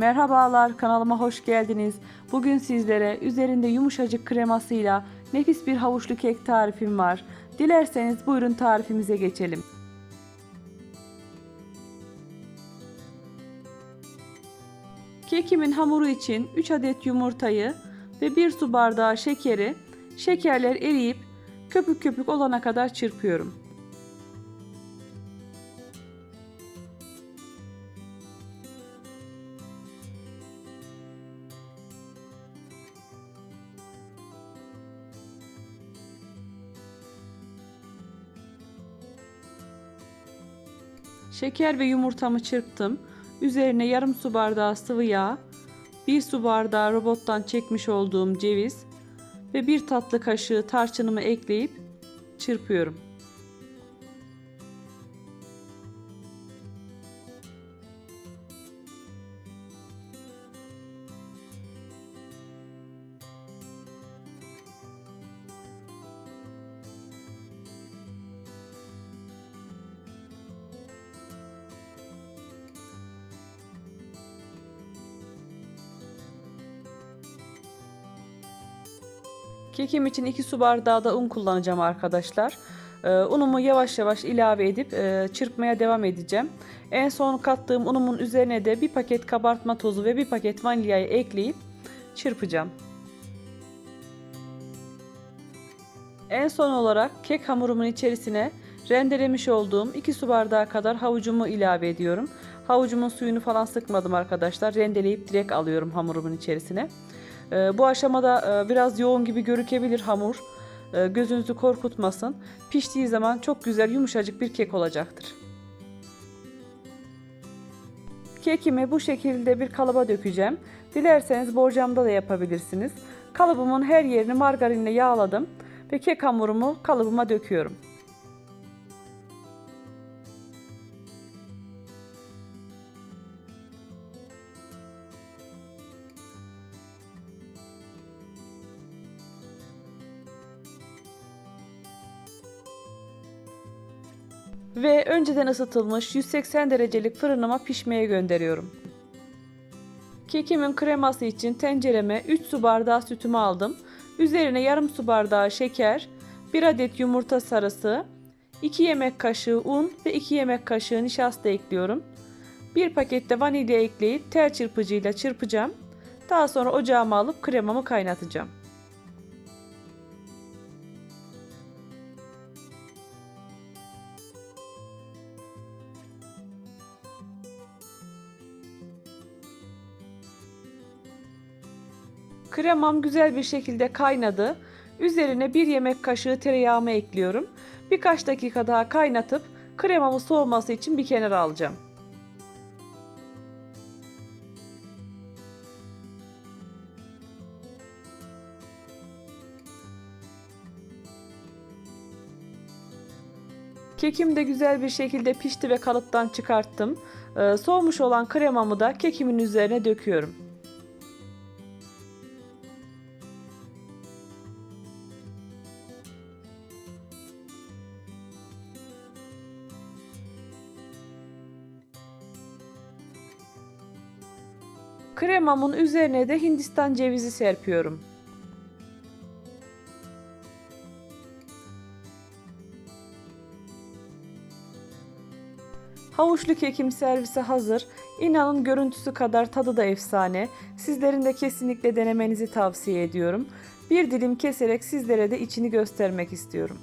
Merhabalar kanalıma hoş geldiniz. Bugün sizlere üzerinde yumuşacık kremasıyla nefis bir havuçlu kek tarifim var. Dilerseniz buyurun tarifimize geçelim. Kekimin hamuru için 3 adet yumurtayı ve 1 su bardağı şekeri, şekerler eriyip köpük köpük olana kadar çırpıyorum. Şeker ve yumurtamı çırptım. Üzerine yarım su bardağı sıvı yağ, 1 su bardağı robottan çekmiş olduğum ceviz ve 1 tatlı kaşığı tarçınımı ekleyip çırpıyorum. Kekim için 2 su bardağı da un kullanacağım arkadaşlar. Ee, unumu yavaş yavaş ilave edip e, çırpmaya devam edeceğim. En son kattığım unumun üzerine de bir paket kabartma tozu ve bir paket vanilyayı ekleyip çırpacağım. En son olarak kek hamurumun içerisine rendelemiş olduğum 2 su bardağı kadar havucumu ilave ediyorum. Havucumun suyunu falan sıkmadım arkadaşlar. Rendeleyip direkt alıyorum hamurumun içerisine. Ee, bu aşamada e, biraz yoğun gibi görükebilir hamur. Ee, gözünüzü korkutmasın. Piştiği zaman çok güzel yumuşacık bir kek olacaktır. Kekimi bu şekilde bir kalıba dökeceğim. Dilerseniz borcamda da yapabilirsiniz. Kalıbımın her yerini margarinle yağladım ve kek hamurumu kalıbıma döküyorum. Ve önceden ısıtılmış 180 derecelik fırınıma pişmeye gönderiyorum. Kekimin kreması için tencereme 3 su bardağı sütümü aldım. Üzerine yarım su bardağı şeker, 1 adet yumurta sarısı, 2 yemek kaşığı un ve 2 yemek kaşığı nişasta ekliyorum. 1 paket de vanilya ekleyip tel çırpıcıyla çırpacağım. Daha sonra ocağıma alıp kremamı kaynatacağım. Kremam güzel bir şekilde kaynadı. Üzerine bir yemek kaşığı tereyağımı ekliyorum. Birkaç dakika daha kaynatıp kremamın soğuması için bir kenara alacağım. Kekim de güzel bir şekilde pişti ve kalıptan çıkarttım. Ee, soğumuş olan kremamı da kekimin üzerine döküyorum. Kremamın üzerine de Hindistan cevizi serpiyorum. Havuçlu kekim servise hazır. İnanın görüntüsü kadar tadı da efsane. Sizlerin de kesinlikle denemenizi tavsiye ediyorum. Bir dilim keserek sizlere de içini göstermek istiyorum.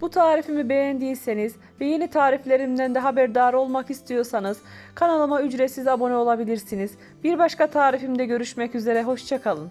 Bu tarifimi beğendiyseniz ve yeni tariflerimden de haberdar olmak istiyorsanız kanalıma ücretsiz abone olabilirsiniz. Bir başka tarifimde görüşmek üzere, hoşçakalın.